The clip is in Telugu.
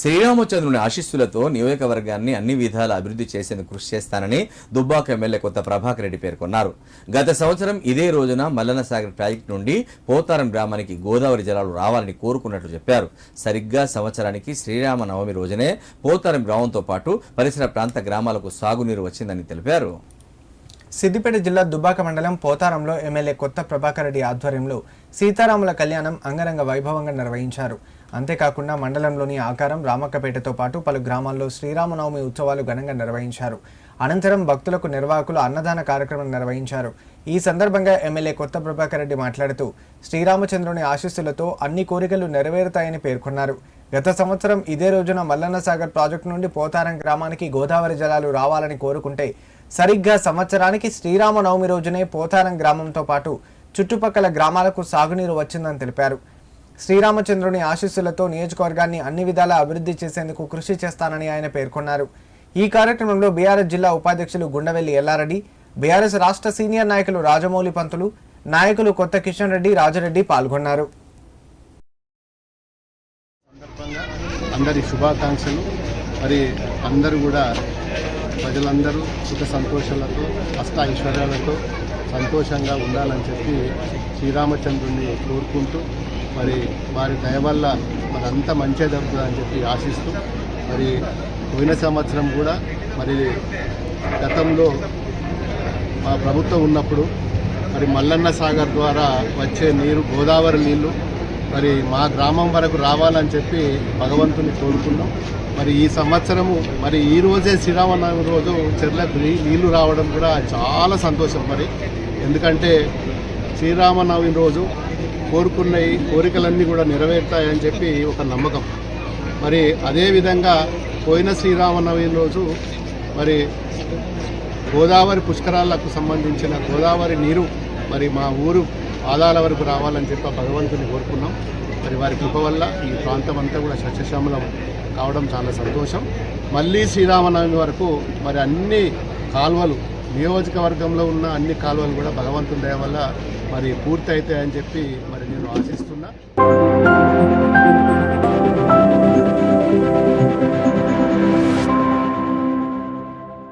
శ్రీరామచంద్రుని ఆశీస్సులతో నియోజకవర్గాన్ని అన్ని విధాల అభివృద్ధి చేసేందుకు కృషి చేస్తానని దుబ్బాక ఎమ్మెల్యే కొత్త ప్రభాకర్ రెడ్డి పేర్కొన్నారు. గత సంవత్సరం ఇదే రోజున మల్లన్న సాగర్ ప్రాజెక్టు నుండి పోతారం గ్రామానికి గోదావరి జలాలు రావాలని కోరుకున్నట్లు చెప్పారు. సరిగ్గా సంవత్సరానికి శ్రీరామ నవమి రోజునే పోతారం గ్రామంతో పాటు పరిసర ప్రాంత గ్రామాలకు సాగునీరు వచ్చిందని తెలిపారు. సిద్దిపేట జిల్లా దుబ్బాక మండలం పోతారంలో ఎమ్మెల్యే కొత్త ప్రభాకర్ రెడ్డి ఆధ్వర్యంలో సీతారాముల కళ్యాణం అంగరంగ వైభవంగా నిర్వహించారు. అంతేకాకుండా మండలంలోని ఆకారం రామక్కపేటతో పాటు పలు గ్రామాల్లో శ్రీరామనవమి ఉత్సవాలు ఘనంగా నిర్వహించారు. అనంతరం భక్తులకు నిర్వాహకులు అన్నదాన కార్యక్రమం నిర్వహించారు. ఈ సందర్భంగా ఎమ్మెల్యే కొత్త ప్రభాకర్ రెడ్డి మాట్లాడుతూ శ్రీరామచంద్రుని ఆశీస్సులతో అన్ని కోరికలు నెరవేరుతాయని పేర్కొన్నారు. గత సంవత్సరం ఇదే రోజున మల్లన్న సాగర్ ప్రాజెక్టు నుండి పోతారం గ్రామానికి గోదావరి జలాలు రావాలని కోరుకుంటే సరిగ్గా సంవత్సరానికి శ్రీరామనవమి రోజునే పోతారం గ్రామంతో పాటు చుట్టుపక్కల గ్రామాలకు సాగునీరు వచ్చిందని తెలిపారు. శ్రీరామచంద్రుని ఆశీస్సులతో నియోజకవర్గాన్ని అన్ని విధాలా అభివృద్ధి చేసేందుకు కృషి చేస్తానని ఆయన పేర్కొన్నారు. ఈ కార్యక్రమంలో బీఆర్ఎస్ జిల్లా ఉపాధ్యక్షులు గుండవెల్లి ఎల్లారెడ్డి బీఆర్ఎస్ రాష్ట్ర సీనియర్ నాయకులు రాజమౌళి పంతులు నాయకులు కొత్త కిషన్ రెడ్డి రాజరెడ్డి పాల్గొన్నారు. సందర్భంగా అందరి శుభాకాంక్షలు. మరి అందరూ కూడా ప్రజలందరూ సుఖ సంతోషాలతో అష్ట ఐశ్వర్యాలతో సంతోషంగా ఉండాలని చెప్పి శ్రీరామచంద్రుని కోరుకుంటూ మరి వారి దయ వల్ల మరి మంచిగా జరుగుతుందని చెప్పి ఆశిస్తూ మరి పోయిన సంవత్సరం కూడా మరి గతంలో మా ప్రభుత్వం ఉన్నప్పుడు మరి మల్లన్న సాగర్ ద్వారా వచ్చే నీరు గోదావరి నీళ్ళు మరి మా గ్రామం వరకు రావాలని చెప్పి భగవంతుని కోరుకున్నాం. మరి ఈ సంవత్సరము మరి ఈ రోజే శ్రీరామనవమి రోజు చెర్లకు నీళ్ళు రావడం కూడా చాలా సంతోషం మరి. ఎందుకంటే శ్రీరామనవమి రోజు కోరుకున్న కోరికలన్నీ కూడా నెరవేరుతాయని చెప్పి ఒక నమ్మకం. మరి అదేవిధంగా పోయిన శ్రీరామనవమి రోజు మరి గోదావరి పుష్కరాలకు సంబంధించిన గోదావరి నీరు మరి మా ఊరు పాదాల వరకు రావాలని చెప్పి ఆ భగవంతుని కోరుకున్నాం. మరి వారి కృప వల్ల ఈ ప్రాంతం అంతా కూడా సస్యశ్యామలం కావడం చాలా సంతోషం. మళ్ళీ శ్రీరామనవమి వరకు మరి అన్ని కాలువలు నియోజకవర్గంలో ఉన్న అన్ని కాలువలు కూడా భగవంతుని దయ వల్ల మరి పూర్తి అవుతాయని చెప్పి మరి నేను ఆశిస్తున్నా.